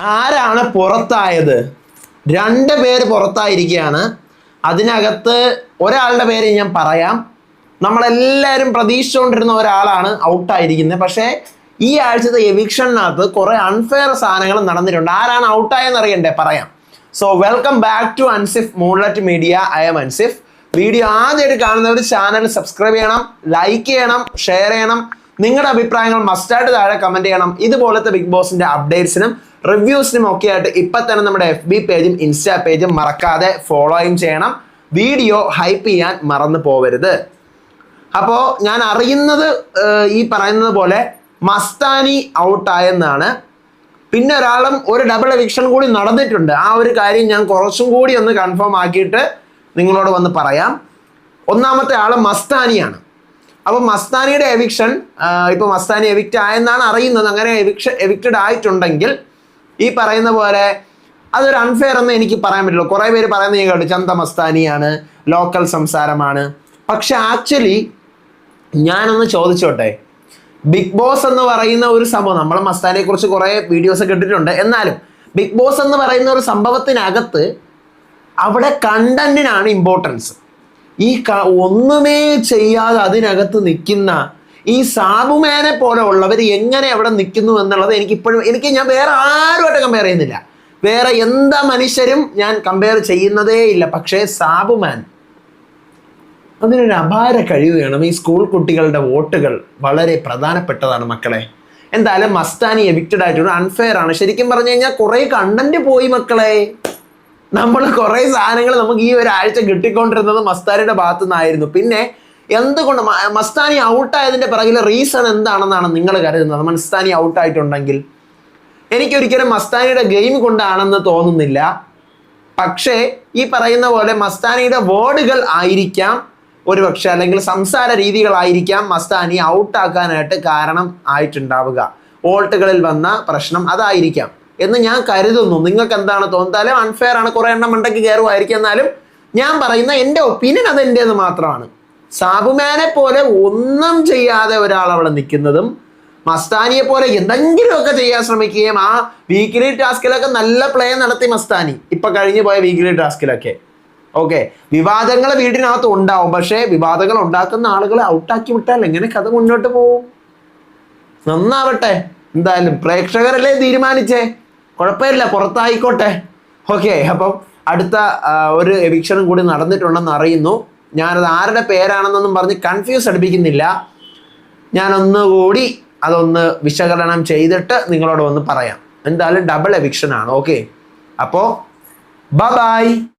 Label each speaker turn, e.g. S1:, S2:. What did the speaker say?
S1: ആരാണ് പുറത്തായത്? രണ്ട് പേര് പുറത്തായിരിക്കുകയാണ് അതിനകത്ത് ഒരാളുടെ പേര് ഞാൻ പറയാം. നമ്മളെല്ലാവരും പ്രതീക്ഷിച്ചുകൊണ്ടിരുന്ന ഒരാളാണ് ഔട്ടായിരിക്കുന്നത് പക്ഷേ ഈ ആഴ്ചത്തെ എവിക്ഷനകത്ത് കുറെ അൺഫെയർ സാധനങ്ങൾ നടന്നിട്ടുണ്ട്. ആരാണ് ഔട്ടായെന്ന് അറിയണ്ടേ? പറയാം. So welcome back to Ansif moonlet media I am Ansif video ആദ്യമായിട്ട് കാണുന്നവർ ചാനൽ സബ്സ്ക്രൈബ് ചെയ്യണം ലൈക്ക് ചെയ്യണം ഷെയർ ചെയ്യണം. നിങ്ങളുടെ അഭിപ്രായങ്ങൾ മസ്റ്റായിട്ട് താഴെ കമന്റ് ചെയ്യണം. ഇതുപോലത്തെ ബിഗ് ബോസിന്റെ അപ്ഡേറ്റ്സിനും റിവ്യൂസിനും ഒക്കെ ആയിട്ട് ഇപ്പൊ തന്നെ നമ്മുടെ എഫ് ബി പേജും ഇൻസ്റ്റാ പേജും മറക്കാതെ ഫോളോയും ചെയ്യണം. വീഡിയോ ഹൈപ്പ് ചെയ്യാൻ മറന്നു പോവരുത്. അപ്പോൾ ഞാൻ അറിയുന്നത് ഈ പറയുന്നത് പോലെ മസ്താനി ഔട്ടായെന്നാണ് പിന്നെ ഒരാളും ഒരു ഡബിൾ എവിക്ഷൻ കൂടി നടന്നിട്ടുണ്ട്. ആ ഒരു കാര്യം ഞാൻ കുറച്ചും കൂടി ഒന്ന് കൺഫേം ആക്കിയിട്ട് നിങ്ങളോട് വന്ന് പറയാം. ഒന്നാമത്തെ ആൾ മസ്താനിയാണ്. അപ്പോൾ മസ്താനിയുടെ എവിക്ഷൻ ഇപ്പോൾ മസ്താനി എവിക്റ്റ് ആയെന്നാണ് അറിയുന്നത്. അങ്ങനെ എവിക്ഷൻ എവിക്റ്റഡ് ആയിട്ടുണ്ടെങ്കിൽ ഈ പറയുന്ന പോലെ അതൊരു അൺഫെയർ എന്ന് എനിക്ക് പറയാൻ പറ്റില്ല. കുറേ പേര് പറയുന്നത് ഞാൻ കേട്ടു ചന്ത മസ്താനിയാണ് ലോക്കൽ സംസാരമാണ്. പക്ഷെ ആക്ച്വലി ഞാനൊന്ന് ചോദിച്ചോട്ടെ? ബിഗ് ബോസ് എന്ന് പറയുന്ന ഒരു സംഭവം നമ്മൾ മസ്താനിയെ കുറിച്ച് കുറേ വീഡിയോസ് ഒക്കെ എന്നാലും ബിഗ് ബോസ് എന്ന് പറയുന്ന ഒരു സംഭവത്തിനകത്ത് അവിടെ കണ്ടന്റിനാണ് ഇമ്പോർട്ടൻസ് ഈ ഒന്നുമേ ചെയ്യാതെ അതിനകത്ത് നിൽക്കുന്ന ഈ സാബുമേനെ പോലെ ഉള്ളവർ എങ്ങനെ അവിടെ നിൽക്കുന്നു എന്നുള്ളത് എനിക്ക് ഇപ്പോഴും എനിക്ക് ഞാൻ വേറെ ആരുമായിട്ട് കമ്പയർ ചെയ്യുന്നില്ല. വേറെ എന്താ മനുഷ്യരും ഞാൻ കമ്പയർ ചെയ്യുന്നതേ ഇല്ല. പക്ഷേ സാബുമാൻ അതിനൊരു അപാര കഴിവ് വേണം. ഈ സ്കൂൾ കുട്ടികളുടെ വോട്ടുകൾ വളരെ പ്രധാനപ്പെട്ടതാണ് മക്കളെ. എന്തായാലും മസ്താനി എവിക്റ്റഡ് ആയിട്ടുണ്ട്. അൺഫെയർ ആണ്. ശരിക്കും പറഞ്ഞു കഴിഞ്ഞാൽ കുറെ കണ്ടന്റ് പോയി മക്കളെ. നമ്മൾ കുറെ സാധനങ്ങൾ നമുക്ക് ഈ ഒരാഴ്ച കിട്ടിക്കൊണ്ടിരുന്നത് മസ്താനിയുടെ ഭാഗത്തു നിന്നായിരുന്നു പിന്നെ എന്തുകൊണ്ട് മസ്താനി ഔട്ടായതിന്റെ പിറകിലെ റീസൺ എന്താണെന്നാണ് നിങ്ങൾ കരുതുന്നത്? മസ്താനി ഔട്ടായിട്ടുണ്ടെങ്കിൽ? എനിക്കൊരിക്കലും മസ്താനിയുടെ ഗെയിം കൊണ്ടാണെന്ന് തോന്നുന്നില്ല. പക്ഷേ ഈ പറയുന്ന പോലെ മസ്താനിയുടെ വേർഡുകൾ ആയിരിക്കാം ഒരു പക്ഷെ അല്ലെങ്കിൽ സംസാര രീതികളായിരിക്കാം മസ്താനി ഔട്ടാക്കാനായിട്ട് കാരണം ആയിട്ടുണ്ടാവുക. വോൾട്ടുകളിൽ വന്ന പ്രശ്നം അതായിരിക്കാം. എന്ന് ഞാൻ കരുതുന്നു. നിങ്ങൾക്ക് എന്താണ് തോന്നുന്നാലും അൺഫെയർ ആണ്. കുറെ എണ്ണം ഉണ്ടെങ്കിൽ കയറുമായിരിക്കും എന്നാലും ഞാൻ പറയുന്ന എന്റെ ഒപ്പീനിയൻ അത് എന്റേത് മാത്രമാണ്. സാബുമാനെ പോലെ ഒന്നും ചെയ്യാതെ ഒരാൾ അവിടെ നിൽക്കുന്നതും മസ്താനിയെ പോലെ എന്തെങ്കിലുമൊക്കെ ചെയ്യാൻ ശ്രമിക്കുകയും ആ വീക്കിലി ടാസ്കിലൊക്കെ നല്ല പ്ലേ നടത്തി മസ്താനി. ഇപ്പൊ കഴിഞ്ഞു പോയ വീക്കിലി ടാസ്കിലൊക്കെ ഓക്കെ വിവാദങ്ങൾ വീടിനകത്ത് ഉണ്ടാവും. പക്ഷേ വിവാദങ്ങൾ ഉണ്ടാക്കുന്ന ആളുകളെ ഔട്ടാക്കി വിട്ടാൽ എങ്ങനെ കഥ മുന്നോട്ട് പോവും നന്നാവട്ടെ. എന്തായാലും പ്രേക്ഷകരല്ലേ തീരുമാനിച്ചേ? കുഴപ്പമില്ല. പുറത്തായിക്കോട്ടെ. ഓക്കെ അപ്പം അടുത്ത ഒരു എവിക്ഷനും കൂടി നടന്നിട്ടുണ്ടെന്ന് അറിയുന്നു. ഞാനത് ആരുടെ പേരാണെന്നൊന്നും പറഞ്ഞ് കൺഫ്യൂസ് അടിപ്പിക്കുന്നില്ല. ഞാനൊന്നുകൂടി അതൊന്ന് വിശകലനം ചെയ്തിട്ട് നിങ്ങളോട് ഒന്ന് പറയാം. എന്തായാലും ഡബിൾ എവിക്ഷൻ ആണ് ഓക്കെ അപ്പോൾ ബൈ